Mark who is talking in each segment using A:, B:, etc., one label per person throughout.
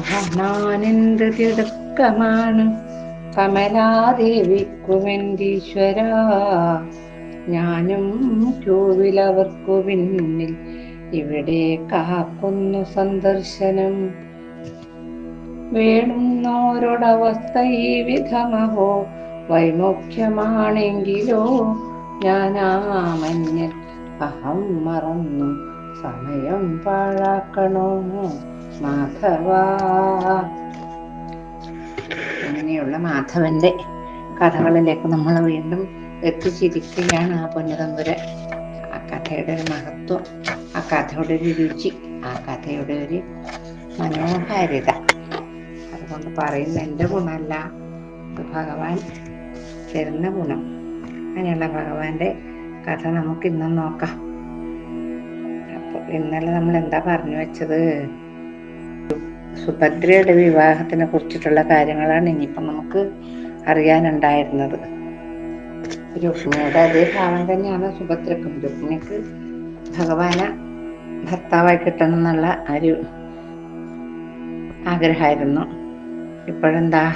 A: കാണാനെന്ത് തിടുക്കമാണ്? കമലാദേവിക്കുമെന്തീശ്വര ഞാനും ക്യൂവിലവർക്കു പിന്നിൽ ഇവിടെ കാക്കുന്നു സന്ദർശനം. വേണുന്നോരോടവസ്ഥ ഈ വിധമഹോ വൈമുഖ്യമാണെങ്കിലോ? ഞാനാമന്യൻ അഹം മറന്നു. സമയം പാഴാക്കണോ? മാധവ. അങ്ങനെയുള്ള മാധവന്റെ കഥകളിലേക്ക് നമ്മൾ വീണ്ടും എത്തിച്ചിരിക്കുകയാണ് ആ പൊന്നുതമ്പുര. ആ കഥയുടെ ഒരു മഹത്വം ആ കഥയുടെ ഒരു രുചി ആ കഥയുടെ ഒരു മനോഹാരിത. അതുകൊണ്ട് പറയുന്ന എന്റെ ഗുണമല്ല ഭഗവാൻ തരുന്ന ഗുണം. അങ്ങനെയുള്ള ഭഗവാന്റെ കഥ നമുക്ക് ഇന്നും നോക്കാം. അപ്പൊ ഇന്നലെ നമ്മൾ എന്താ പറഞ്ഞു വെച്ചത്? സുഭദ്രയുടെ വിവാഹത്തിനെ കുറിച്ചിട്ടുള്ള കാര്യങ്ങളാണ് ഇനിയിപ്പം നമുക്ക് അറിയാനുണ്ടായിരുന്നത്. രുക്മിണിയുടെ അതേ ഭാവം തന്നെയാണ് സുഭദ്രക്കും. രുക്മിണിക്ക് ഭഗവാനെ ഭർത്താവായി കിട്ടണം എന്നുള്ള ഒരു ആഗ്രഹമായിരുന്നു. ഇപ്പോഴെന്താ?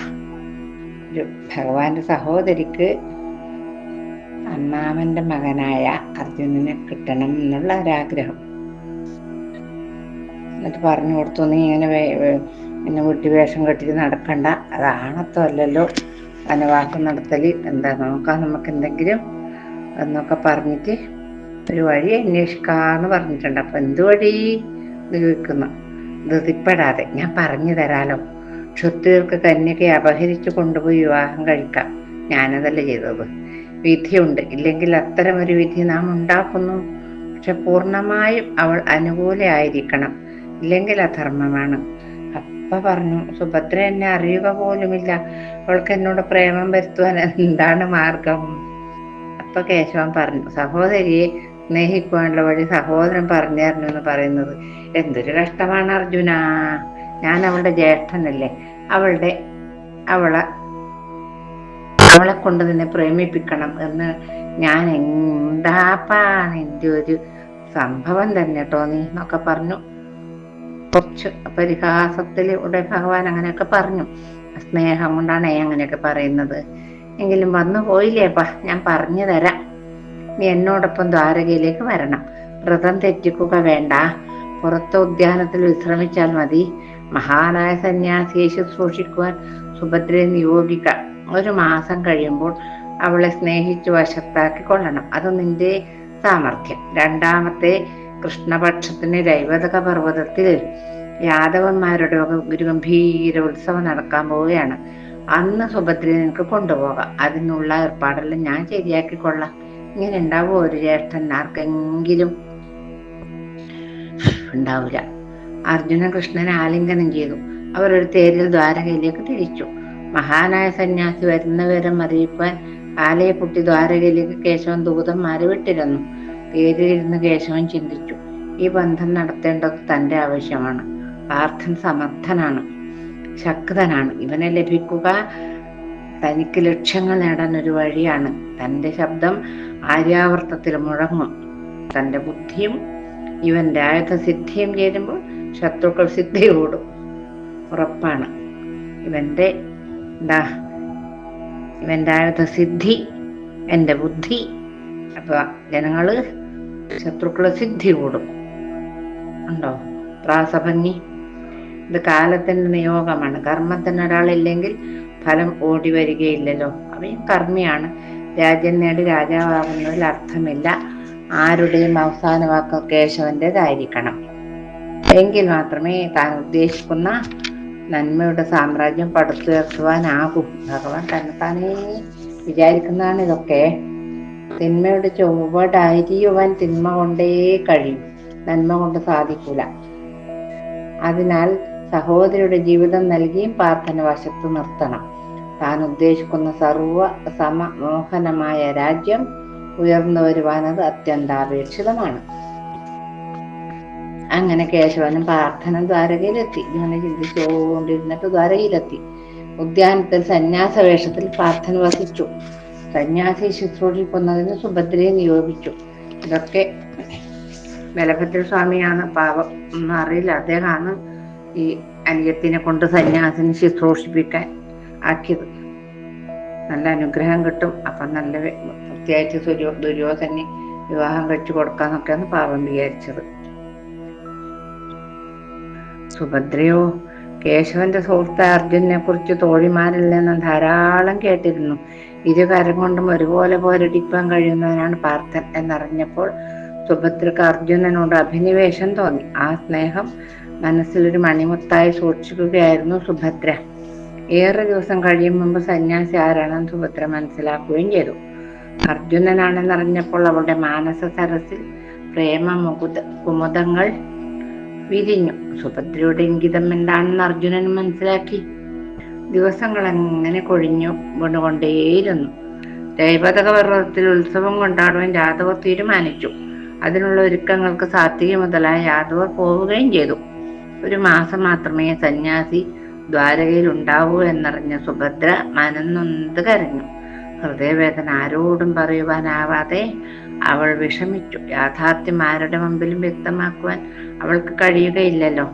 A: ഒരു ഭഗവാന്റെ സഹോദരിക്ക് അമ്മാവന്റെ മകനായ അർജുനനെ കിട്ടണം എന്നുള്ള ഒരാഗ്രഹം. എന്നിട്ട് പറഞ്ഞു കൊടുത്തു. നീ ഇങ്ങനെ ഇങ്ങനെ വീട്ടി വേഷം കെട്ടിട്ട് നടക്കണ്ട. അത് അങ്ങനെ വാക്ക് നടത്തൽ. എന്താ നോക്കാം. നമുക്ക് എന്തെങ്കിലും എന്നൊക്കെ പറഞ്ഞിട്ട് ഒരു വഴി അന്വേഷിക്കാന്ന് പറഞ്ഞിട്ടുണ്ട്. അപ്പൊ എന്ത് വഴി? എന്ന് ചോദിക്കുന്നു ധൃതിപ്പെടാതെ ഞാൻ പറഞ്ഞു തരാലോ. ക്ഷത്രിയർക്ക് കന്യകയെ അപഹരിച്ചു കൊണ്ടുപോയി വിവാഹം കഴിക്കാം. ഞാനതല്ല ചെയ്തത്. വിധിയുണ്ട്. ഇല്ലെങ്കിൽ അത്തരം ഒരു വിധി നാം ഉണ്ടാക്കുന്നു. പക്ഷെ പൂർണമായും അവൾ അനുകൂലയായിരിക്കണം. ഇല്ലെങ്കിൽ അധർമ്മമാണ്. അപ്പ പറഞ്ഞു സുഭദ്ര എന്നെ അറിയുക പോലുമില്ല. അവൾക്ക് എന്നോട് പ്രേമം വരുത്തുവാൻ എന്താണ് മാർഗം? അപ്പൊ കേശവൻ പറഞ്ഞു സഹോദരിയെ സ്നേഹിക്കുവാനുള്ള വഴി സഹോദരൻ പറഞ്ഞു എന്ന് പറയുന്നത് എന്തൊരു കഷ്ടമാണ് അർജുന. ഞാൻ അവളുടെ ജ്യേഷ്ഠനല്ലേ. അവളുടെ അവളെ അവളെ കൊണ്ട് നിന്നെ പ്രേമിപ്പിക്കണം എന്ന് ഞാൻ എന്താപ്പാ നിന്റെ ഒരു സംഭവം തന്നെ കേട്ടോ നീ എന്നൊക്കെ പറഞ്ഞു. കുറച്ച് പരിഹാസത്തിലൂടെ ഭഗവാൻ അങ്ങനെയൊക്കെ പറഞ്ഞു. സ്നേഹം കൊണ്ടാണ് അങ്ങനെയൊക്കെ പറയുന്നത്. എങ്കിലും വന്നു പോയില്ലേപ്പാ ഞാൻ പറഞ്ഞു തരാം. നീ എന്നോടൊപ്പം ദ്വാരകയിലേക്ക് വരണം. വ്രതം തെറ്റിക്കുക വേണ്ട. പുറത്തെ ഉദ്യാനത്തിൽ വിശ്രമിച്ചാൽ മതി. മഹാനായ സന്യാസിയെ ശുശ്രൂഷിക്കുവാൻ സുഭദ്രയെ നിയോഗിക്കാം. ഒരു മാസം കഴിയുമ്പോൾ അവളെ സ്നേഹിച്ചു വശത്താക്കി കൊള്ളണം അത് നിന്റെ സാമർഥ്യം. രണ്ടാമത്തെ കൃഷ്ണപക്ഷത്തിന് രൈവതക പർവതത്തിൽ യാദവന്മാരുടെ ഒരു ഗംഭീര ഉത്സവം നടക്കാൻ പോവുകയാണ്. അന്ന് സുഭദ്രയെ നിനക്ക് കൊണ്ടുപോകാം. അതിനുള്ള ഏർപ്പാടെല്ലാം ഞാൻ ശരിയാക്കി കൊള്ളാം ഇങ്ങനെ ഉണ്ടാവുമോ ഒരു ജ്യേഷ്ഠൻ? ആർക്കെങ്കിലും ഉണ്ടാവില്ല. അർജുനൻ കൃഷ്ണനെ ആലിംഗനം ചെയ്തു. അവരൊരു തേരിൽ ദ്വാരകയിലേക്ക് തിരിച്ചു. മഹാനായ സന്യാസി വരുന്നവരെ അറിയിക്കാൻ പൊട്ടി ദ്വാരകയിലേക്ക് കേശവൻ ദൂതന്മാരെ വിട്ടിരുന്നു. തേരിലിരുന്ന് കേശവൻ ചിന്തിച്ചു. ഈ ബന്ധം നടത്തേണ്ടത് തന്റെ ആവശ്യമാണ്. പാർത്ഥൻ സമർത്ഥനാണ് ശക്തനാണ്. ഇവനെ ലഭിക്കുക തനിക്ക് ലക്ഷ്യങ്ങൾ നേടാൻ ഒരു വഴിയാണ്. തന്റെ ശബ്ദം ആര്യാവർത്തത്തിൽ മുഴങ്ങും. തന്റെ ബുദ്ധിയും ഇവന്റെ ആയുധ സിദ്ധിയും ചേരുമ്പോൾ ശത്രുക്കൾ സിദ്ധിയോടും. ഉറപ്പാണ്. ഇവന്റെ എന്താ ഇവന്റെ ആയുധ സിദ്ധി എന്റെ ബുദ്ധി. അപ്പൊ ജനങ്ങൾ ശത്രുക്കളെ സിദ്ധി കൂടും. ഉണ്ടോ? പ്രാസഭംഗി ഇത് കാലത്തിന്റെ നിയോഗമാണ്. കർമ്മത്തിന് ഒരാളില്ലെങ്കിൽ ഫലം ഓടി വരികയില്ലല്ലോ. അവൻ കർമ്മിയാണ്. രാജ്യം നേടി രാജാവാകുന്നതിൽ അർത്ഥമില്ല. ആരുടെയും അവസാന വാക്ക് കേശവന്റേതായിരിക്കണം എങ്കിൽ മാത്രമേ താൻ ഉദ്ദേശിക്കുന്ന നന്മയുടെ സാമ്രാജ്യം പടുത്തുയർത്തുവാനാകും. ഭഗവാൻ തന്നെത്താനേ വിചാരിക്കുന്നതാണ് ഇതൊക്കെ തിന്മയുടെ ചുവടായിരിക്കുവാൻ തിന്മ കൊണ്ടേ കഴിയും. നന്മ കൊണ്ട് സാധിക്കൂല. അതിനാൽ സഹോദരിയുടെ ജീവിതം നൽകിയും പ്രാർത്ഥന വശത്ത് നിർത്തണം. താൻ ഉദ്ദേശിക്കുന്ന സർവ സമമോഹനമായ രാജ്യം ഉയർന്നു വരുവാനത് അത് അത്യന്താപേക്ഷിതമാണ്. അങ്ങനെ കേശവനും പ്രാർത്ഥന ദ്വാരകയിലെത്തി. ഇങ്ങനെ ചിന്തിച്ചുകൊണ്ടിരുന്നിട്ട് ദ്വാരകയിലെത്തി. ഉദ്യാനത്തിൽ സന്യാസവേഷത്തിൽ പ്രാർത്ഥന വസിച്ചു. സന്യാസി ശുശ്രൂഷിക്കുന്നതിന് സുഭദ്രയെ നിയോഗിച്ചു. ഇതൊക്കെ ബലഭദ്ര സ്വാമിയാണ്. പാവം ഒന്നും അറിയില്ല. അദ്ദേഹമാണ് ഈ അനിയത്തിനെ കൊണ്ട് സന്യാസിനെ ശുശ്രൂഷിപ്പിക്കാൻ ആക്കിയത്. നല്ല അനുഗ്രഹം കിട്ടും. അപ്പം നല്ല വൃത്തിയായിട്ട് സുര്യോ ദുര്യോധനെ വിവാഹം കഴിച്ചു കൊടുക്കാന്നൊക്കെയാണ് പാവം വിചാരിച്ചത്. സുഭദ്രയോ കേശവന്റെ സുഹൃത്ത് അർജുനെ കുറിച്ച് തോഴിമാരിൽ നിന്ന് ധാരാളം കേട്ടിരുന്നു. ഇരു കരം കൊണ്ടും ഒരുപോലെ പോരടിക്കാൻ കഴിയുന്നവനാണ് പാർത്ഥൻ എന്നറിഞ്ഞപ്പോൾ സുഭദ്രക്ക് അർജുനനോട് അഭിനിവേശം തോന്നി. ആ സ്നേഹം മനസ്സിലൊരു മണിമുത്തായി സൂക്ഷിക്കുകയായിരുന്നു സുഭദ്ര. ഏറെ ദിവസം കഴിയും മുമ്പ് സന്യാസി ആരാണെന്ന് സുഭദ്ര മനസ്സിലാക്കുകയും ചെയ്തു. അർജുനനാണെന്നറിഞ്ഞപ്പോൾ അവളുടെ മാനസ സരസിൽ പ്രേമ മുകുത കുമുദങ്ങൾ വിരിഞ്ഞു. സുഭദ്രയുടെ ഇംഗിതം എന്താണെന്ന് അർജുനൻ മനസ്സിലാക്കി. ദിവസങ്ങൾ അങ്ങനെ കൊഴിഞ്ഞു കൊണ്ടുകൊണ്ടേയിരുന്നു. ദൈവതക പർവതത്തിൽ ഉത്സവം കൊണ്ടാടുവാൻ യാദവർ തീരുമാനിച്ചു. അതിനുള്ള ഒരുക്കങ്ങൾക്ക് സാത്വിക മുതലായ യാദവർ പോവുകയും ചെയ്തു. ഒരു മാസം മാത്രമേ സന്യാസി ദ്വാരകയിൽ ഉണ്ടാവൂ എന്നറിഞ്ഞ സുഭദ്ര മനന്നൊന്ത് കരഞ്ഞു. ഹൃദയവേദന ആരോടും പറയുവാനാവാതെ അവൾ വിഷമിച്ചു. യാഥാർത്ഥ്യം ആരുടെ മുമ്പിലും വ്യക്തമാക്കുവാൻ അവൾക്ക് കഴിയുകയില്ലല്ലോ.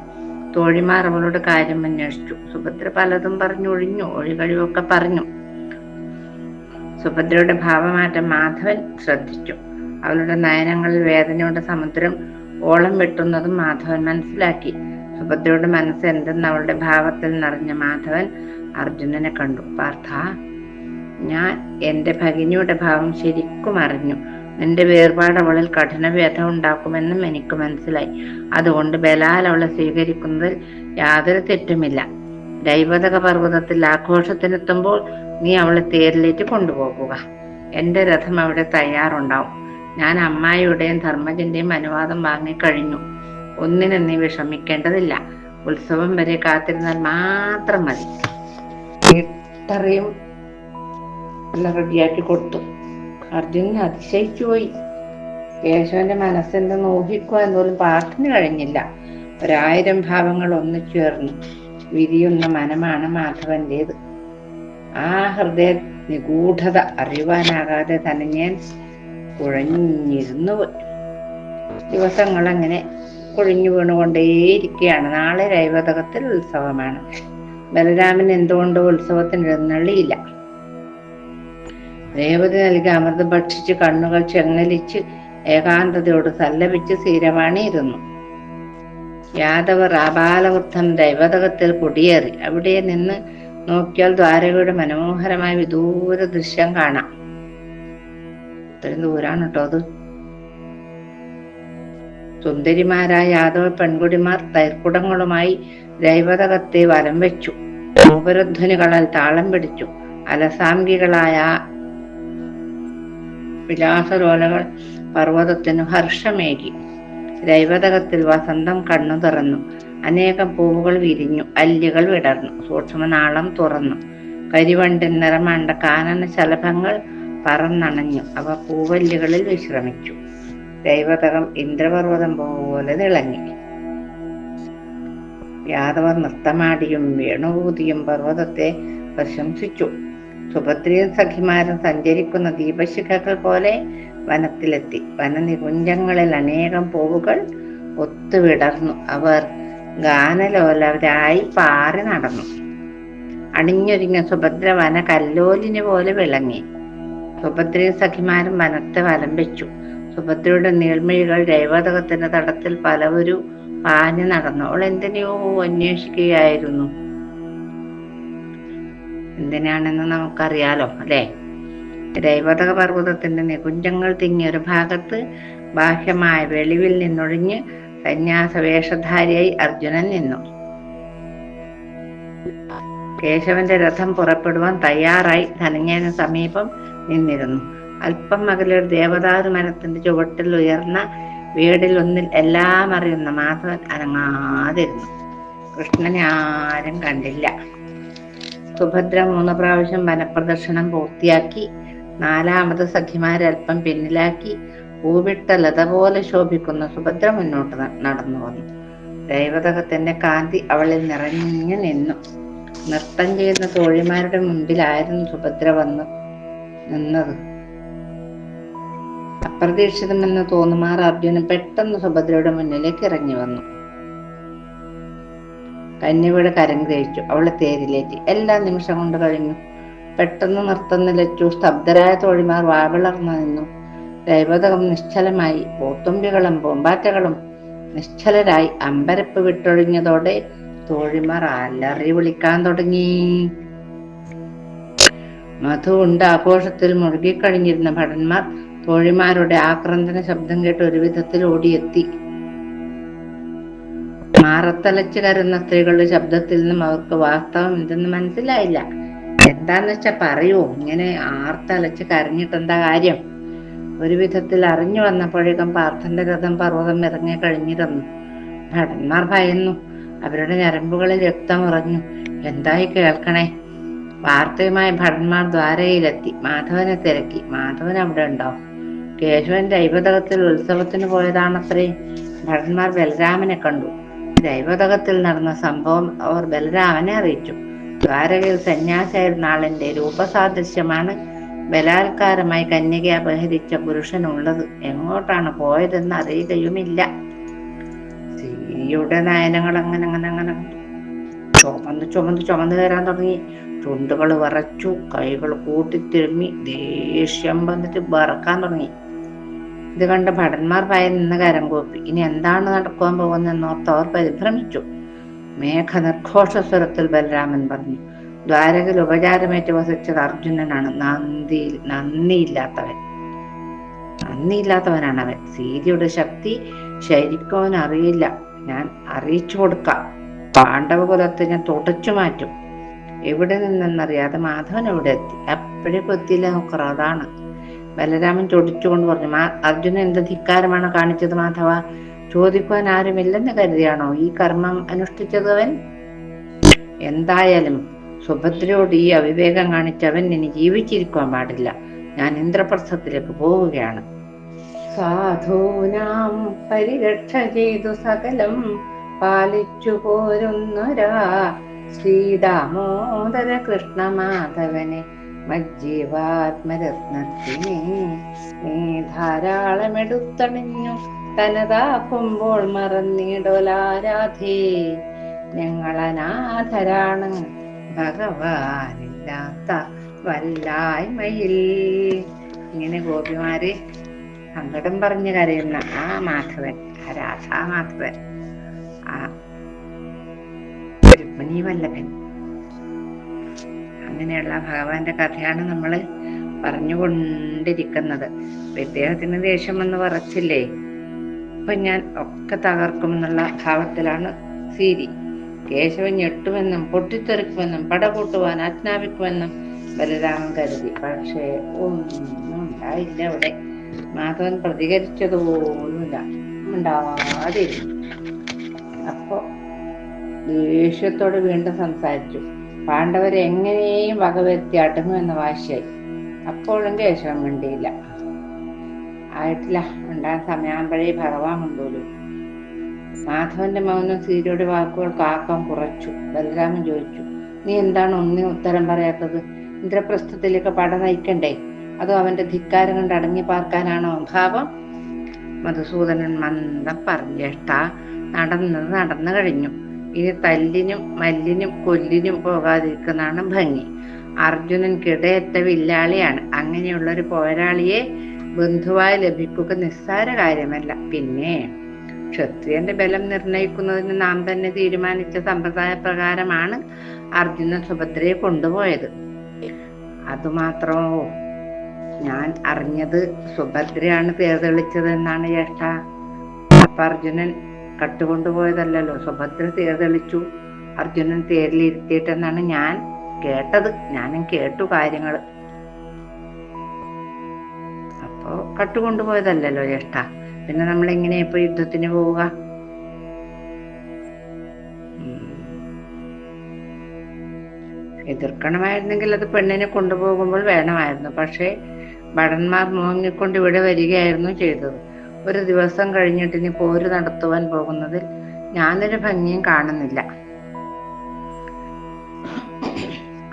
A: തോഴിമാർ അവളോട് കാര്യം അന്വേഷിച്ചു. സുഭദ്ര പലതും പറഞ്ഞു ഒഴിഞ്ഞു. ഒഴികഴിവൊക്കെ പറഞ്ഞു. സുഭദ്രയുടെ ഭാവമാറ്റം മാധവൻ ശ്രദ്ധിച്ചു. അവളുടെ നയനങ്ങളിൽ വേദനയുടെ സമുദ്രം ഓളം വെട്ടുന്നതും മാധവൻ മനസ്സിലാക്കി. സുഭദ്രയുടെ മനസ്സ് എന്തെന്ന് അവളുടെ ഭാവത്തിൽ നിറഞ്ഞ മാധവൻ അർജുനനെ കണ്ടു. പാർത്ഥ ഞാൻ എന്റെ ഭഗിനിയുടെ ഭാവം ശരിക്കും അറിഞ്ഞു. നിന്റെ വേർപാട് അവളിൽ കഠിനവേദ ഉണ്ടാക്കുമെന്നും എനിക്ക് മനസ്സിലായി. അതുകൊണ്ട് ബലാൽ അവളെ സ്വീകരിക്കുന്നതിൽ യാതൊരു തെറ്റുമില്ല. ദൈവതക പർവതത്തിൽ ആഘോഷത്തിനെത്തുമ്പോൾ നീ അവളെ തേരിലേറ്റ് കൊണ്ടുപോകുക. എന്റെ രഥം അവിടെ തയ്യാറുണ്ടാവും. ഞാൻ അമ്മായിയുടെയും ധർമ്മജന്റെയും അനുവാദം വാങ്ങിക്കഴിഞ്ഞു ഒന്നിനെ നീ വിഷമിക്കേണ്ടതില്ല. ഉത്സവം വരെ കാത്തിരുന്നാൽ മാത്രം മതി. ഇത്രയും റെഡിയാക്കി കൊടുത്തു. അർജുനൻ അതിശയിച്ചു പോയി കേശവന്റെ മനസ്സെന്ത് നോഹിക്കുക എന്നൊരു പാർട്ടിന് കഴിഞ്ഞില്ല. ഒരായിരം ഭാവങ്ങൾ ഒന്നിച്ചുയർന്നു വിരിയുന്ന മനമാണ് മാധവന്റേത്. ആ ഹൃദയ നിഗൂഢത അറിയുവാനാകാതെ തന്നെ ഞാൻ കുഴഞ്ഞിരുന്നു ദിവസങ്ങൾ അങ്ങനെ കുഴിഞ്ഞു വീണുകൊണ്ടേയിരിക്കുകയാണ്. നാളെ രൈവതകത്തിൽ ഉത്സവമാണ്. ബലരാമൻ എന്തുകൊണ്ടോ ഉത്സവത്തിന് എഴുന്നള്ളിയില്ല. രേവതി നൽകി അമൃത് ഭക്ഷിച്ച് കണ്ണുകൾ ചെങ്ങലിച്ച് ഏകാന്തതയോട് സല്ലപിച്ച് സ്ഥിരമാണിയിരുന്നു യാദവർ ആബാലവൃദ്ധം ദൈവതകത്തിൽ കുടിയേറി. അവിടെ നിന്ന് നോക്കിയാൽ ദ്വാരകയുടെ മനോഹരമായ വിദൂര ദൃശ്യം കാണാം. ഇത്രയും ദൂരാണ് കേട്ടോ അത്. സുന്ദരിമാരായ യാദവ പെൺകുടിമാർ തൈർക്കുടങ്ങളുമായി ദൈവതകത്തെ വരം വെച്ചു. ഉപരധ്വനികളാൽ താളം പിടിച്ചു. അലസാംഗികളായ വിലാസലോലകൾ പർവതത്തിനു ഹർഷമേകി. ദൈവതകത്തിൽ വസന്തം കണ്ണു തുറന്നു. അനേകം പൂവുകൾ വിരിഞ്ഞു. അല്ലികൾ വിടർന്നു. സൂക്ഷ്മനാളം തുറന്നു. കരിവണ്ടിൻ നിറമാണ്ട കാനന ശലഭങ്ങൾ പറന്നണഞ്ഞു. അവ പൂവല്ലുകളിൽ വിശ്രമിച്ചു. ദൈവതകം ഇന്ദ്രപർവതം പോലെ തിളങ്ങി. യാദവർ നൃത്തമാടിയും വേണുഭൂതിയും പർവതത്തെ പ്രശംസിച്ചു. സുഭദ്രയും സഖിമാരും സഞ്ചരിക്കുന്ന ദീപശിഖകൾ പോലെ വനത്തിലെത്തി. വനനികുഞ്ചങ്ങളിൽ അനേകം പൂവുകൾ ഒത്തുവിടർന്നു. അവർ ഗാനലോലവരായി പാറി നടന്നു. അണിഞ്ഞൊരുങ്ങ സുഭദ്ര വന കല്ലോലിന് പോലെ വിളങ്ങി. സുഭദ്രയും സഖിമാരും വനത്തെ വലം വെച്ചു സുഭദ്രയുടെ നീൾമിഴികൾ ദൈവതകത്തിന്റെ തടത്തിൽ പലവരും പാഞ്ഞു നടന്നു. അവൾ എന്തിനെയോ അന്വേഷിക്കുകയായിരുന്നു. എന്തിനാണെന്ന് നമുക്കറിയാലോ അല്ലെ? ദൈവതക പർവതത്തിന്റെ നികുഞ്ചങ്ങൾ തിങ്ങിയ ഒരു ഭാഗത്ത് ബാഹ്യമായ വെളിവിൽ നിന്നൊഴിഞ്ഞ് സന്യാസവേഷധാരിയായി അർജുനൻ നിന്നു. കേശവന്റെ രഥം പുറപ്പെടുവാൻ തയ്യാറായി ധനഞ്ജന സമീപം നിന്നിരുന്നു. അല്പം അകലെ ഒരു ദേവദാരു മരത്തിന്റെ ചുവട്ടിൽ ഉയർന്ന വീടിൽ ഒന്നിൽ എല്ലാം അറിയുന്ന മാധവൻ അനങ്ങാതിരുന്നു. കൃഷ്ണനെ ആരും കണ്ടില്ല. സുഭദ്ര മൂന്ന് പ്രാവശ്യം വനപ്രദർശനം പൂർത്തിയാക്കി നാലാമത് സഖിമാരൽപ്പം പിന്നിലാക്കി പൂവിട്ട ലത പോലെ ശോഭിക്കുന്ന സുഭദ്ര മുന്നോട്ട് നടന്നു വന്നു. ദൈവതകത്തിന്റെ കാന്തി അവളിൽ നിറഞ്ഞു നിന്നു. നൃത്തം ചെയ്യുന്ന തോഴിമാരുടെ മുമ്പിലായിരുന്നു സുഭദ്ര വന്ന് നിന്നത്. അപ്രതീക്ഷിതമെന്ന് തോന്നുമാർ അർജുനൻ പെട്ടെന്ന് സുഭദ്രയുടെ മുന്നിലേക്ക് ഇറങ്ങി വന്നു. കന്യകയുടെ കരം ഗ്രഹിച്ചു അവളെ തേരിലേറ്റി. എല്ലാ നിമിഷം കൊണ്ട് കഴിഞ്ഞു. പെട്ടെന്ന് നൃത്തം നിലച്ചു സ്തബ്ധരായ തോഴിമാർ വാവിളർന്നു നിന്നു. ദൈവതകം നിശ്ചലമായി. പോത്തുമ്പികളും പൂമ്പാറ്റകളും നിശ്ചലരായി. അമ്പരപ്പ് വിട്ടൊഴിഞ്ഞതോടെ തോഴിമാർ അലറി വിളിക്കാൻ തുടങ്ങി. മധു ഉണ്ട് ആഘോഷത്തിൽ മുഴുകിക്കഴിഞ്ഞിരുന്ന ഭടന്മാർ തോഴിമാരുടെ ആക്രന്ദന ശബ്ദം കേട്ട് ഒരു വിധത്തിൽ ഓടിയെത്തി. മാറത്തലച്ച് കരുന്ന സ്ത്രീകളുടെ ശബ്ദത്തിൽ നിന്നും അവർക്ക് വാസ്തവം എന്തെന്ന് മനസ്സിലായില്ല. എന്താന്ന് വെച്ചാ പറയൂ ഇങ്ങനെ ആർത്തലച്ച് കരഞ്ഞിട്ട് എന്താ കാര്യം? ഒരു വിധത്തിൽ അറിഞ്ഞു വന്നപ്പോഴേക്കും പാർത്ഥന്റെ രഥം പർവതം ഇറങ്ങി കഴിഞ്ഞിരുന്നു. ഭടന്മാർ ഭയന്നു. അവരുടെ ഞരമ്പുകളിൽ രക്തം ഉറഞ്ഞു എന്തായി കേൾക്കണേ? വാർത്തയുമായി ഭടന്മാർ ദ്വാരയിലെത്തി. മാധവനെ തിരക്കി. മാധവൻ അവിടെ ഉണ്ടോ? കേശവൻ ദൈവതകത്തിൽ ഉത്സവത്തിന് പോയതാണത്രേ. ഭടന്മാർ ബലരാമനെ കണ്ടു. ദൈവതകത്തിൽ നടന്ന സംഭവം അവർ ബലരാമനെ അറിയിച്ചു. ദ്വാരകയിൽ സന്യാസിയായിരുന്ന ആളിന്റെ രൂപസാദൃശ്യമാണ് ബലാത്കാരമായി കന്യകയെ അപഹരിച്ച പുരുഷനുള്ളത്. എങ്ങോട്ടാണ് പോയതെന്ന് അറിയുകയുമില്ല. സ്ത്രീയുടെ നയനങ്ങൾ അങ്ങനെ അങ്ങനെ അങ്ങനെ. ചുമന്ന് ചുമന്ന് ചുമന്ന് കയറാൻ തുടങ്ങി. ചുണ്ടുകൾ വറച്ചു കൈകൾ കൂട്ടിത്തിരുമ്മി ദേഷ്യം വന്നിട്ട് വറക്കാൻ തുടങ്ങി. ഇത് കണ്ട് ഭടന്മാർ ഭയ നിന്ന് കരം കൂപ്പി. ഇനി എന്താണ് നടക്കുവാൻ പോകുന്നതെന്നോർത്ത് അവർ പരിഭ്രമിച്ചു. മേഘ നിർഘോഷ സ്വരത്തിൽ ബലരാമൻ പറഞ്ഞു ദ്വാരകയിൽ ഉപചാരമേറ്റ് വസിച്ചത് അർജുനനാണ്. നന്ദി നന്ദിയില്ലാത്തവൻ. നന്ദിയില്ലാത്തവനാണ് അവൻ സീതയുടെ ശക്തി ശരിക്കും അവൻ അറിയില്ല. ഞാൻ അറിയിച്ചു കൊടുക്കാം. പാണ്ഡവ കുലത്തെ ഞാൻ തുടച്ചു മാറ്റും. എവിടെ നിന്നെന്നറിയാതെ മാധവൻ എവിടെ എത്തി? അപ്പോഴേ കൊത്തിയില്ല നോക്കറ? അതാണ്. ബലരാമൻ ചൊടിച്ചുകൊണ്ട് പറഞ്ഞു അർജുനൻ എന്ത് ധിക്കാരമാണ് കാണിച്ചത് മാധവ? ചോദിക്കുവാൻ ആരുമില്ലെന്ന് കരുതിയാണോ ഈ കർമ്മം അനുഷ്ഠിച്ചതവൻ എന്തായാലും സുഭദ്രയോട് ഈ അവിവേകം കാണിച്ചവൻ ഇനി ജീവിച്ചിരിക്കുവാൻ പാടില്ല. ഞാൻ ഇന്ദ്രപ്രസ്ഥത്തിലേക്ക് പോവുകയാണ്. സാധൂനാം പരിരക്ഷ ചെയ്തു സകലം പാലിച്ചു പോരുന്നൊരാ ശ്രീദാമോദര കൃഷ്ണമാധവനെ മജ്ജീവാത്മരത്നത്തിനെ നീ ധാരാളമെടുത്തണിഞ്ഞു. തനതാക്കുമ്പോൾ മറന്നിടൊലാരാധേ ഞങ്ങളനാഥരാണ്. ഭഗവാനില്ലാത്ത വല്ലായ്മയിൽ. ഇങ്ങനെ ഗോപിമാര് സങ്കടം പറഞ്ഞു കരയുന്ന ആ മാധവൻ ആ രാധാ മാധവൻ ആ രുക്മിണി വല്ലഭൻ. അങ്ങനെയുള്ള ഭഗവാന്റെ കഥയാണ് നമ്മൾ പറഞ്ഞുകൊണ്ടിരിക്കുന്നത്. ഇദ്ദേഹത്തിന് ദേഷ്യം എന്ന് പറച്ചില്ലേ അപ്പൊ ഞാൻ ഒക്കെ തകർക്കും എന്നുള്ള ഭാവത്തിലാണ് സീരി. കേശവൻ ഞെട്ടുമെന്നും പൊട്ടിത്തെറിക്കുമെന്നും പടകൂട്ടുവാൻ ആജ്ഞാപിക്കുമെന്നും ബലരാമൻ കരുതി. പക്ഷേ ഒന്നും ഉണ്ടായില്ല അവിടെ. മാധവൻ പ്രതികരിച്ചതുപോലുമില്ല. ഉണ്ടാവാതിരുന്നു അപ്പോ ദേഷ്യത്തോട് വീണ്ടും സംസാരിച്ചു. പാണ്ഡവരെ എങ്ങനെയും വകവരുത്തി അടങ്ങുമെന്ന വാശിയായി. അപ്പോഴും കേശവൻ മിണ്ടിയില്ല. ആയിട്ടില്ല ഉണ്ടാൻ സമയാകുമ്പോഴേ ഭഗവാൻ കൊണ്ടുപോലും മാധവന്റെ മൗനം സീരയുടെ വാക്കുകൾ കാക്കം കുറച്ചു. ബലരാമൻ ചോദിച്ചു നീ എന്താണ് ഒന്നും ഉത്തരം പറയാത്തത്? ഇന്ദ്രപ്രസ്ഥത്തിലേക്ക് പട നയിക്കണ്ടേ? അതോ അവന്റെ ധിക്കാരം കൊണ്ട് അടങ്ങി പാർക്കാനാണോ ഭാവം മധുസൂദനൻ മന്ദം പറഞ്ഞേഷ്ട നടന്നത് നടന്നു കഴിഞ്ഞു. ഇനി തല്ലിനും മല്ലിനും കൊല്ലിനും പോകാതിരിക്കുന്നതാണ് ഭംഗി. അർജുനൻ കിടയറ്റ വില്ലാളിയാണ്. അങ്ങനെയുള്ള ഒരു പോരാളിയെ ബന്ധുവായി ലഭിക്കുക നിസ്സാര കാര്യമല്ല. പിന്നെ ക്ഷത്രിയന്റെ ബലം നിർണയിക്കുന്നതിന് നാം തന്നെ തീരുമാനിച്ച സമ്പ്രദായ പ്രകാരമാണ് അർജുനൻ സുഭദ്രയെ കൊണ്ടുപോയത്. അതുമാത്രമോ? ഞാൻ അറിഞ്ഞത് സുഭദ്രയാണ് തേർതെളിച്ചത് എന്നാണ് ജ്യേഷ്ഠ. അപ്പൊ അർജുനൻ കട്ടുകൊണ്ടുപോയതല്ലല്ലോ. സുഭദ്ര തേർതെളിച്ചു. അർജുനൻ തേരിലിരുത്തിയിട്ടെന്നാണ് ഞാൻ കേട്ടത്. ഞാനും കേട്ടു കാര്യങ്ങൾ അപ്പോ കട്ടുകൊണ്ടുപോയതല്ലല്ലോ ജ്യേഷ്ഠ. പിന്നെ നമ്മൾ എങ്ങനെ ഇപ്പൊ യുദ്ധത്തിന് പോവുക. എതിർക്കണമായിരുന്നെങ്കിൽ അത് പെണ്ണിനെ കൊണ്ടുപോകുമ്പോൾ വേണമായിരുന്നു. പക്ഷേ ഭടന്മാർ മുങ്ങിക്കൊണ്ട് ഇവിടെ വരികയായിരുന്നു ചെയ്തത്. ഒരു ദിവസം കഴിഞ്ഞിട്ട് ഇനി പോര് നടത്തുവാൻ പോകുന്നതിൽ ഞാനൊരു ഭംഗിയും കാണുന്നില്ല.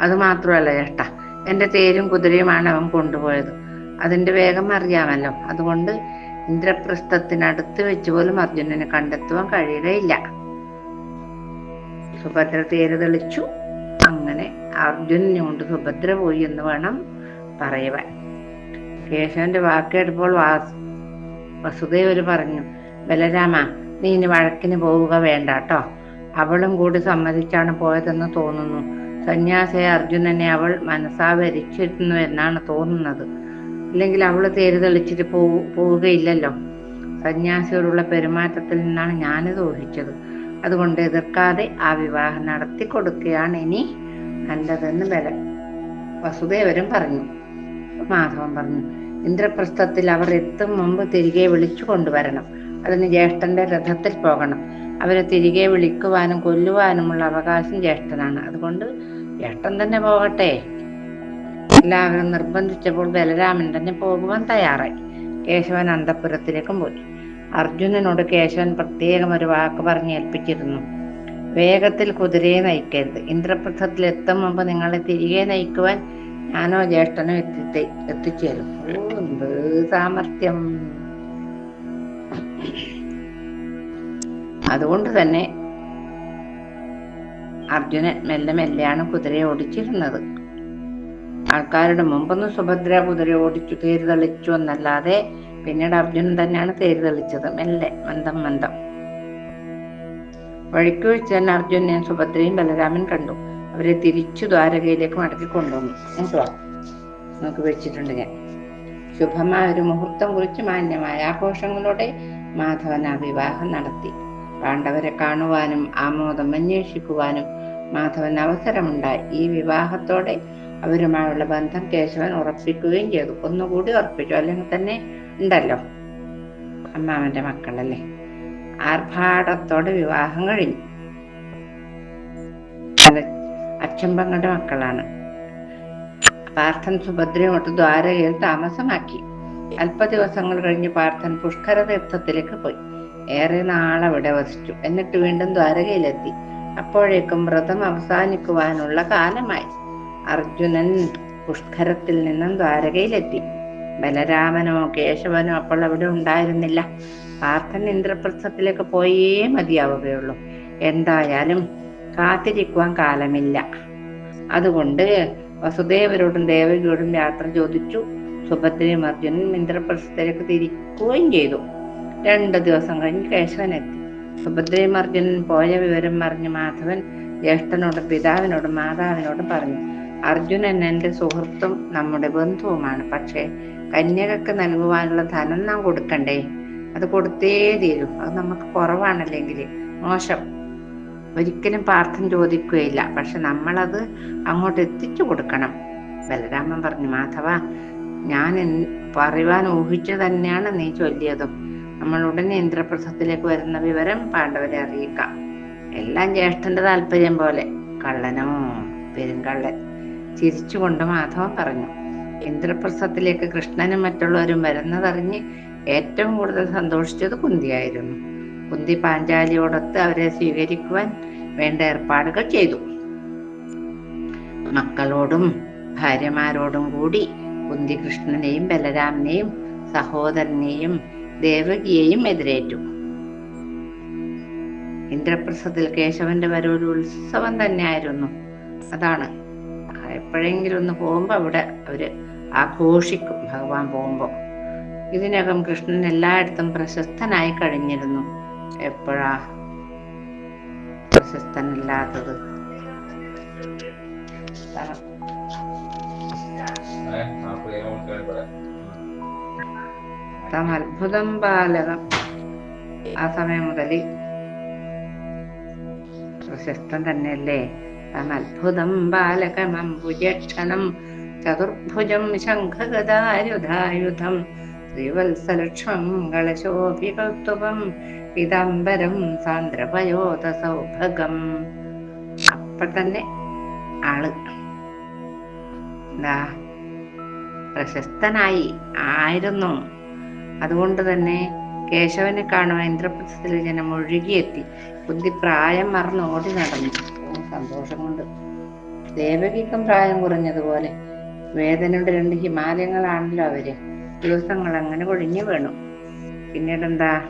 A: അത് മാത്രമല്ല ചേട്ടാ എന്റെ തേരും കുതിരയുമാണ് അവൻ കൊണ്ടുപോയത്. അതിന്റെ വേഗം അറിയാമല്ലോ. അതുകൊണ്ട് ഇന്ദ്രപ്രസ്ഥത്തിനടുത്ത് വെച്ച് പോലും അർജുനനെ കണ്ടെത്തുവാൻ കഴിയുകയില്ല. സുഭദ്ര തേര് തെളിച്ചു. അങ്ങനെ അർജുനനെ കൊണ്ട് സുഭദ്ര പോയി എന്ന് വേണം പറയുവാൻ. കേശവന്റെ വാക്കേടുമ്പോൾ വാസ് വസുദേവര് പറഞ്ഞു ബലരാമ നീ ഇനി വഴക്കിന് പോവുക വേണ്ട കേട്ടോ അവളും കൂടി സമ്മതിച്ചാണ് പോയതെന്ന് തോന്നുന്നു. സന്യാസിയെ അർജുനനെ അവൾ മനസ്സാ വരിച്ചിരുന്നു എന്നാണ് തോന്നുന്നത്. ഇല്ലെങ്കിൽ അവൾ തേര് തെളിച്ചിട്ട് പോവു പോവുകയില്ലല്ലോ. സന്യാസിയോടുള്ള പെരുമാറ്റത്തിൽ നിന്നാണ് ഞാനിത് ഊഹിച്ചത്. അതുകൊണ്ട് എതിർക്കാതെ ആ വിവാഹം നടത്തി കൊടുക്കുകയാണ് ഇനി നല്ലതെന്ന് ബല വസുദേവരും പറഞ്ഞു. മാധവൻ പറഞ്ഞു ഇന്ദ്രപ്രസ്ഥത്തിൽ അവർ എത്തും മുമ്പ് തിരികെ വിളിച്ചു കൊണ്ടുവരണം. അതിന് ജ്യേഷ്ഠന്റെ രഥത്തിൽ പോകണം. അവരെ തിരികെ വിളിക്കുവാനും കൊല്ലുവാനുമുള്ള അവകാശം ജ്യേഷ്ഠനാണ്. അതുകൊണ്ട് ജ്യേഷ്ഠൻ തന്നെ പോകട്ടെ. എല്ലാവരും നിർബന്ധിച്ചപ്പോൾ ബലരാമൻ തന്നെ പോകുവാൻ തയ്യാറായി. കേശവൻ അന്തപുരത്തിലേക്കും പോയി. അർജുനനോട് കേശവൻ പ്രത്യേകം ഒരു വാക്ക് പറഞ്ഞ് ഏൽപ്പിച്ചിരുന്നു. വേഗത്തിൽ കുതിരയെ നയിക്കരുത്. ഇന്ദ്രപ്രസ്ഥത്തിൽ എത്തും മുമ്പ് നിങ്ങളെ തിരികെ നയിക്കുവാൻ ഞാനോ ജ്യേഷ്ഠനോ എത്തി എത്തിച്ചേരും. എന്ത് സാമർത്ഥ്യം അതുകൊണ്ട് തന്നെ അർജുനൻ മെല്ലെ മെല്ലെയാണ് കുതിരയെ ഓടിച്ചിരുന്നത്. ആൾക്കാരുടെ മുമ്പൊന്നും സുഭദ്ര കുതിര ഓടിച്ചു തേര് തെളിച്ചു എന്നല്ലാതെ പിന്നീട് അർജുനൻ തന്നെയാണ് തേര് തെളിച്ചത് മെല്ലെ മന്ദം മന്ദം. വഴിക്ക് വെച്ച് തന്നെ അർജുനൻ സുഭദ്രയും ബലരാമൻ കണ്ടു. അവരെ തിരിച്ചു ദ്വാരകയിലേക്ക് മടക്കി കൊണ്ടുവന്നു. കേട്ടോ നമുക്ക് വെച്ചിട്ടുണ്ട് ഞാൻ. ശുഭമായ ഒരു മുഹൂർത്തം കുറിച്ച് മാന്യമായ ആഘോഷങ്ങളോടെ മാധവൻ ആ വിവാഹം നടത്തി. പാണ്ഡവരെ കാണുവാനും ആമോദം അന്വേഷിക്കുവാനും മാധവൻ അവസരമുണ്ടായി. ഈ വിവാഹത്തോടെ അവരുമായുള്ള ബന്ധം കേശവൻ ഉറപ്പിക്കുകയും ചെയ്തു. ഒന്നുകൂടി ഉറപ്പിച്ചു. അല്ലെങ്കിൽ തന്നെ ഉണ്ടല്ലോ അമ്മാവന്റെ മക്കളല്ലേ? ആർഭാടത്തോടെ വിവാഹം കഴിഞ്ഞു. അച്ഛമ്പങ്ങളുടെ മക്കളാണ്. പാർത്ഥൻ സുഭദ്രയുമൊട്ട് ദ്വാരകയിൽ താമസമാക്കി. അല്പ ദിവസങ്ങൾ കഴിഞ്ഞ് പാർത്ഥൻ പുഷ്കര തീർത്ഥത്തിലേക്ക് പോയി. ഏറെ നാളവിടെ വസിച്ചു. എന്നിട്ട് വീണ്ടും ദ്വാരകയിലെത്തി. അപ്പോഴേക്കും വ്രതം അവസാനിക്കുവാനുള്ള കാലമായി. അർജുനൻ പുഷ്കരത്തിൽ നിന്നും ദ്വാരകയിലെത്തി. ബലരാമനോ കേശവനോ അപ്പോൾ അവിടെ ഉണ്ടായിരുന്നില്ല. പാർത്ഥൻ ഇന്ദ്രപ്രസ്ഥത്തിലേക്ക് പോയേ മതിയാവുകയുള്ളൂ. എന്തായാലും കാത്തിരിക്കുവാൻ കാലമില്ല. അതുകൊണ്ട് വസുദേവരോടും ദേവകിയോടും യാത്ര ചോദിച്ചു. സുഭദ്രയും അർജുനും ഇന്ദ്രപ്രസ്ഥത്തിലേക്ക് തിരിക്കുകയും ചെയ്തു. രണ്ടു ദിവസം കഴിഞ്ഞ് കേശവൻ എത്തി സുഭദ്രയും അർജുനൻ പോയ വിവരം അറിഞ്ഞ് മാധവൻ ജ്യേഷ്ഠനോടും പിതാവിനോടും മാതാവിനോടും പറഞ്ഞു അർജുനൻ എന്റെ സുഹൃത്തും നമ്മുടെ ബന്ധുവുമാണ്. പക്ഷേ കന്യകക്ക് നൽകുവാനുള്ള ധനം നാം കൊടുക്കണ്ടേ? അത് കൊടുത്തേ തീരൂ. അത് നമുക്ക് കുറവാണല്ലെങ്കിൽ മോശം. ഒരിക്കലും പാർത്ഥം ചോദിക്കുകയില്ല. പക്ഷെ നമ്മളത് അങ്ങോട്ട് എത്തിച്ചു കൊടുക്കണം. ബലരാമൻ പറഞ്ഞു മാധവ ഞാൻ പറയുവാൻ ഊഹിച്ചു തന്നെയാണ് നീ ചൊല്ലിയതും. നമ്മൾ ഉടനെ ഇന്ദ്രപ്രസ്ഥത്തിലേക്ക് വരുന്ന വിവരം പാണ്ഡവരെ അറിയിക്കാം. എല്ലാം ജ്യേഷ്ഠന്റെ താല്പര്യം പോലെ. കള്ളനോ? പെരുങ്കള്ളൻ. ചിരിച്ചുകൊണ്ട് മാധവൻ പറഞ്ഞു ഇന്ദ്രപ്രസത്തിലേക്ക് കൃഷ്ണനും മറ്റുള്ളവരും വരുന്നതറിഞ്ഞ് ഏറ്റവും കൂടുതൽ സന്തോഷിച്ചത് കുന്തിയായിരുന്നു. കുന്തി പാഞ്ചാലിയോടൊത്ത് അവരെ സ്വീകരിക്കുവാൻ വേണ്ട ഏർപ്പാടുകൾ ചെയ്തു. മക്കളോടും ഭാര്യമാരോടും കൂടി കുന്തി കൃഷ്ണനെയും ബലരാമനെയും സഹോദരനെയും ദേവകിയെയും എതിരേറ്റു. ഇന്ദ്രപ്രസത്തിൽ കേശവന്റെ വരവൊരു ഉത്സവം തന്നെയായിരുന്നു. അതാണ്. എപ്പോഴെങ്കിലും ഒന്ന് പോകുമ്പോ അവിടെ അവർ ആഘോഷിക്കും ഭഗവാൻ പോകുമ്പോ. ഇതിനകം കൃഷ്ണൻ എല്ലായിടത്തും പ്രശസ്തനായി കഴിഞ്ഞിരുന്നു. എപ്പോഴാ പ്രശസ്തനല്ലാത്തത് താം അത്ഭുതം ബാലകം ആ സമയം മുതൽ പ്രശസ്തൻ തന്നെയല്ലേ താം അത്ഭുതം ബാലകമംബുജക്ഷണം ചതുർഭുജം ശംഖഗദായുധായുധം ശ്രീവത്സലക്ഷ്മം കളശോഭികൗസ്തുഭം പീതാംബരം സാന്ദ്രപയോധ സൗഭഗം അപ്പൊ തന്നെ ആൾ. എന്താ പ്രശസ്തനായി ആയിരുന്നു. അതുകൊണ്ട് തന്നെ കേശവനെ കാണുവാൻ ഇന്ദ്രപ്രസ്ഥത്തിൽ ജനം ഒഴുകിയെത്തി. ബുദ്ധി പ്രായം മറന്ന് ഓടി നടന്നു. സന്തോഷം കൊണ്ട്. ദേവകിക്കും പ്രായം കുറഞ്ഞതുപോലെ വേദനയുടെ രണ്ട് ഹിമാലയങ്ങളാണല്ലോ അവർ. ദിവസങ്ങൾ അങ്ങനെ കൊഴിഞ്ഞു വീണു. പിന്നീട് എന്താ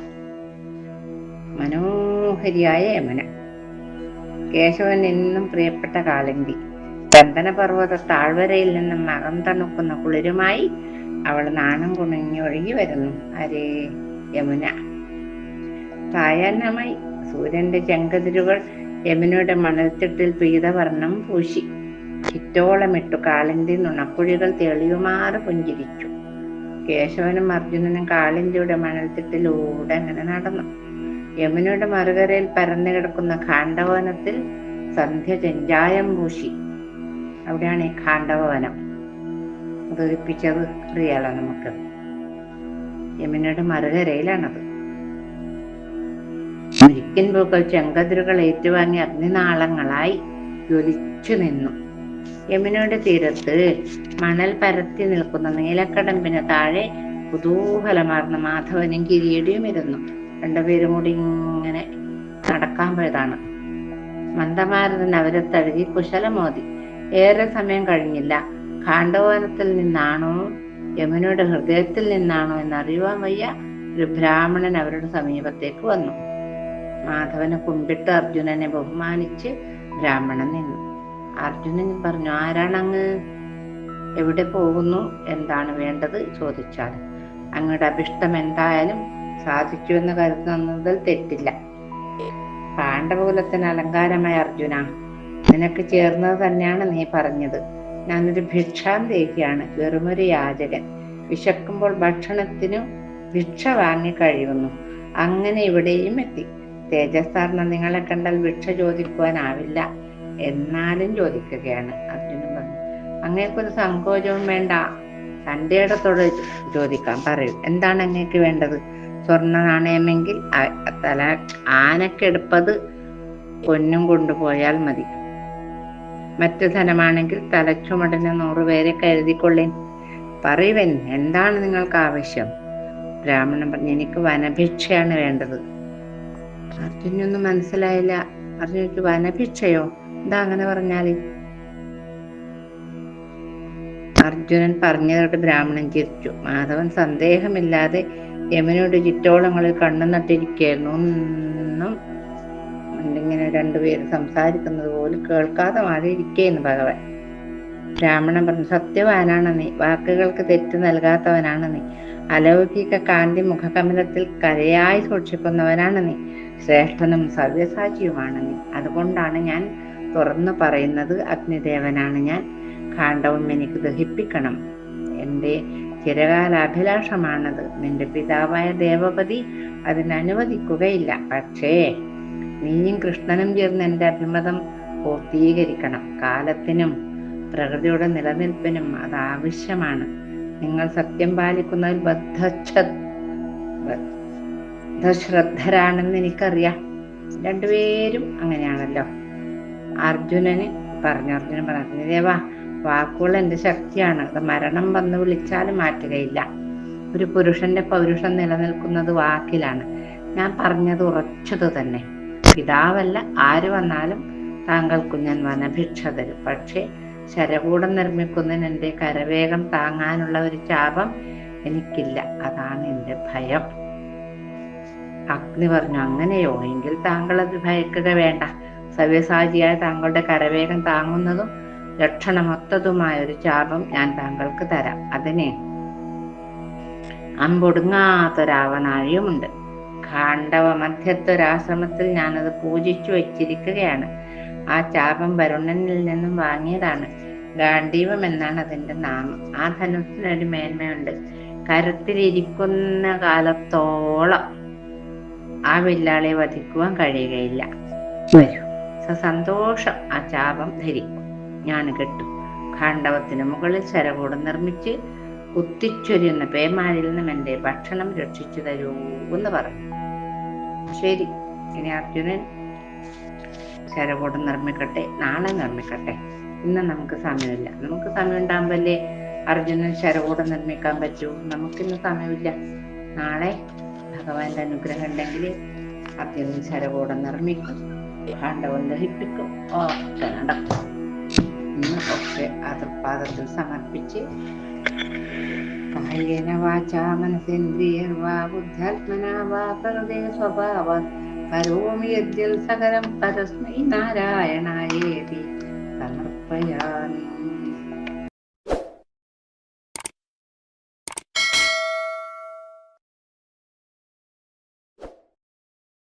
A: മനോഹരിയായ യമന. കേശവൻ എന്നും പ്രിയപ്പെട്ട കാളിന്തി. ചന്ദനപർവത താഴ്വരയിൽ നിന്നും മകം തണുക്കുന്ന കുളിരുമായി അവൾ നാണം കുണുങ്ങി ഒഴുകി വരുന്നു. അരേ യമുന. സായാഹ്നമായി സൂര്യന്റെ ചെങ്കതിരുകൾ യമുനയുടെ മണൽത്തിട്ടിൽ പീതവർണം പൂശി. ചിറ്റോളമിട്ടു കാളിന്തി നുണക്കുഴികൾ തെളിയുമാറ് പുഞ്ചിരിച്ചു. കേശവനും അർജുനനും കാളിന്തിയുടെ മണൽത്തിട്ടിലൂടെ അങ്ങനെ നടന്നു. യമുനയുടെ മറുകരയിൽ പരന്നു കിടക്കുന്ന ഖാണ്ഡവനത്തിൽ സന്ധ്യ ചെഞ്ചായം പൂശി. അവിടെയാണ് ഈ ഖാണ്ഡവനം ഉദയിപ്പിച്ചത് അറിയാലോ നമുക്ക്. യമുനയുടെ മറുകരയിലാണത്. മരിക്കൻ പൂക്കൾ ചെങ്കതിരുകൾ ഏറ്റുവാങ്ങി അഗ്നിനാളങ്ങളായി ജ്വലിച്ചു നിന്നു. യമുനയുടെ തീരത്ത് മണൽ പരത്തി നിൽക്കുന്ന നീലക്കടമ്പിന് താഴെ കുതൂഹലമാർന്ന മാധവനും കിരീടിയും ഇരുന്നു രണ്ടുപേരും കൂടി ഇങ്ങനെ നടക്കാൻ പോയതാണ്. മന്ദമാരതൻ അവരെ തഴുകി കുശലമോതി. ഏറെ സമയം കഴിഞ്ഞില്ല. കാണ്ഡവനത്തിൽ നിന്നാണോ യമുനയുടെ ഹൃദയത്തിൽ നിന്നാണോ എന്നറിയുവാൻ വയ്യ ഒരു ബ്രാഹ്മണൻ അവരുടെ സമീപത്തേക്ക് വന്നു. മാധവനെ കുമ്പിട്ട് അർജുനനെ ബഹുമാനിച്ച് ബ്രാഹ്മണൻ നിന്നു. അർജുനൻ പറഞ്ഞു ആരാണങ്ങ്? എവിടെ പോകുന്നു? എന്താണ് വേണ്ടത്? ചോദിച്ചാൽ അങ്ങയുടെ അഭിഷ്ടം എന്തായാലും സാധിച്ചു എന്ന് കരുതുന്നതിൽ തെറ്റില്ല. പാണ്ഡവകുലത്തിന് അലങ്കാരമായ അർജുന നിനക്ക് ചേർന്നത് തന്നെയാണ് നീ പറഞ്ഞത്. ഞാനൊരു ഭിക്ഷാന്തേഹിയാണ് വെറുമൊരു യാചകൻ. വിശക്കുമ്പോൾ ഭക്ഷണത്തിനു ഭിക്ഷ വാങ്ങി കഴിയുന്നു. അങ്ങനെ ഇവിടെയും എത്തി. തേജസ്സാർന്ന നിങ്ങളെ കണ്ടാൽ ഭിക്ഷ ചോദിക്കുവാനാവില്ല എന്നാലും ചോദിക്കുകയാണ് അർജുനൻ പറഞ്ഞു. അങ്ങേക്കൊരു സങ്കോചവും വേണ്ട. തന്റെ ഇടത്തോട് ചോദിക്കാം പറയൂ. എന്താണ് അങ്ങേക്ക് വേണ്ടത്? സ്വർണ നാണയമെങ്കിൽ തല ആനക്കെടുപ്പത് പൊന്നും കൊണ്ടുപോയാൽ മതി. മറ്റു ധനമാണെങ്കിൽ തലച്ചുമടന് നൂറുപേരെ കരുതിക്കൊള്ളേൻ. പറയുവൻ എന്താണ് നിങ്ങൾക്ക് ആവശ്യം? ബ്രാഹ്മണൻ പറഞ്ഞു എനിക്ക് വനഭിക്ഷയാണ് വേണ്ടത്. അർജുനൊന്നും മനസ്സിലായില്ല. അർജുനക്ക് വനഭിക്ഷയോ? എന്താ അങ്ങനെ പറഞ്ഞാൽ? അർജുനൻ പറഞ്ഞതോട് ബ്രാഹ്മണൻ ചിരിച്ചു. മാധവൻ സന്ദേഹമില്ലാതെ യമുനയുടെ ചുറ്റോളങ്ങളിൽ കണ്ണു നട്ടിരിക്കുകയായിരുന്നു. ഒന്നും ഇങ്ങനെ രണ്ടുപേര് സംസാരിക്കുന്നത് പോലും കേൾക്കാതെ മാറി ഇരിക്കുന്നു ഭഗവാൻ. ബ്രാഹ്മണൻ പറഞ്ഞു സത്യവാനാണ് നീ വാക്കുകൾക്ക് തെറ്റ് നൽകാത്തവനാണ് നീ. അലൗകിക കാന്തി മുഖകമലത്തിൽ കരയായി സൂക്ഷിക്കുന്നവനാണ് നീ. ശ്രേഷ്ഠനും സവ്യസാചിയുമാണ് നീ. അതുകൊണ്ടാണ് ഞാൻ തുറന്നു പറയുന്നത് അഗ്നിദേവനാണ് ഞാൻ. കാണ്ഡവും എനിക്ക് ദഹിപ്പിക്കണം. എന്റെ ചിരകാലാഭിലാഷമാണത് നിന്റെ പിതാവായ ദേവപതി അതിനനുവദിക്കുകയില്ല പക്ഷേ നീയും കൃഷ്ണനും ചേർന്ന് എന്റെ അഭിമതം പൂർത്തീകരിക്കണം. കാലത്തിനും പ്രകൃതിയുടെ നിലനിൽപ്പിനും അത് ആവശ്യമാണ്. നിങ്ങൾ സത്യം പാലിക്കുന്നതിൽ ബദ്ധശ്രദ്ധരാണെന്ന് എനിക്കറിയാം. രണ്ടുപേരും അങ്ങനെയാണല്ലോ. അർജുനന് പറഞ്ഞു അർജുനൻ പറഞ്ഞു ദേവാ വാക്കുകൾ എന്റെ ശക്തിയാണ്. അത് മരണം വന്ന് വിളിച്ചാലും മാറ്റുകയില്ല. ഒരു പുരുഷന്റെ പൗരുഷം നിലനിൽക്കുന്നത് വാക്കിലാണ്. ഞാൻ പറഞ്ഞത് ഉറച്ചത് തന്നെ. പിതാവല്ല ആര് വന്നാലും താങ്കൾക്കു ഞാൻ വനഭിക്ഷ തരും പക്ഷേ ശരകൂടം നിർമ്മിക്കുന്നതിന് എന്റെ കരവേഗം താങ്ങാനുള്ള ഒരു ചാപം എനിക്കില്ല. അതാണ് എന്റെ ഭയം. അഗ്നി പറഞ്ഞു അങ്ങനെയോ? എങ്കിൽ താങ്കൾ അത് ഭയക്കുക വേണ്ട. സവ്യസാചിയായ താങ്കളുടെ കരവേഗം താങ്ങുന്നതും ലക്ഷണമൊത്തതുമായ ഒരു ചാപം ഞാൻ താങ്കൾക്ക് തരാം. അതിനെ അമ്പൊടുങ്ങാത്തൊരാവനാഴിയുമുണ്ട്. ഖാണ്ഡവ മധ്യത്തൊരാശ്രമത്തിൽ ഞാനത് പൂജിച്ചു വച്ചിരിക്കുകയാണ്. ആ ചാപം വരുണനിൽ നിന്നും വാങ്ങിയതാണ്. ഗാന്ധീവം എന്നാണ് അതിന്റെ നാമം. ആ ധനുസിനൊരു മേന്മയുണ്ട്. കരത്തിലിരിക്കുന്ന കാലത്തോളം ആ വില്ലാളിയെ വധിക്കുവാൻ കഴിയുകയില്ല. വരൂ. സന്തോഷം. ആ ചാപം ധരിക്കും ഞാൻ കെട്ടു. ഖാണ്ഡവത്തിന് മുകളിൽ ശരകൂടം നിർമ്മിച്ച് കുത്തിച്ചൊരിയുന്ന പേമാരിൽ നിന്നും എന്റെ ഭക്ഷണം രക്ഷിച്ചു തരൂ എന്ന് പറഞ്ഞു. ശരി ഇനി അർജുനൻ ശരകൂടം നിർമ്മിക്കട്ടെ നാളെ നിർമ്മിക്കട്ടെ. ഇന്ന് നമുക്ക് സമയമില്ല. നമുക്ക് സമയം ഉണ്ടാകുമ്പല്ലേ അർജുനൻ ശരകൂടം നിർമ്മിക്കാൻ പറ്റൂ? നമുക്കിന്ന് സമയമില്ല. നാളെ ഭഗവാന്റെ അനുഗ്രഹം ഉണ്ടെങ്കിൽ അർജുനൻ ശരകൂടം നിർമ്മിക്കും. ഭാണ്ഡവം ദഹിപ്പിക്കും. ഒക്കെ നടക്കും. ഇന്ന് ഒക്കെ ആ തൃപ്പാദത്തിൽ സമർപ്പിച്ച് കായേന വാചാ മനസേന്ദ്രിയർവാ ബുദ്ധാത്മനാ വാ പ്രകൃതേ സ്വഭാവ. കരോമി യദ്യൽ സകലം പരസ്മൈ നാരായണായേതി. സമർപ്പയാമി.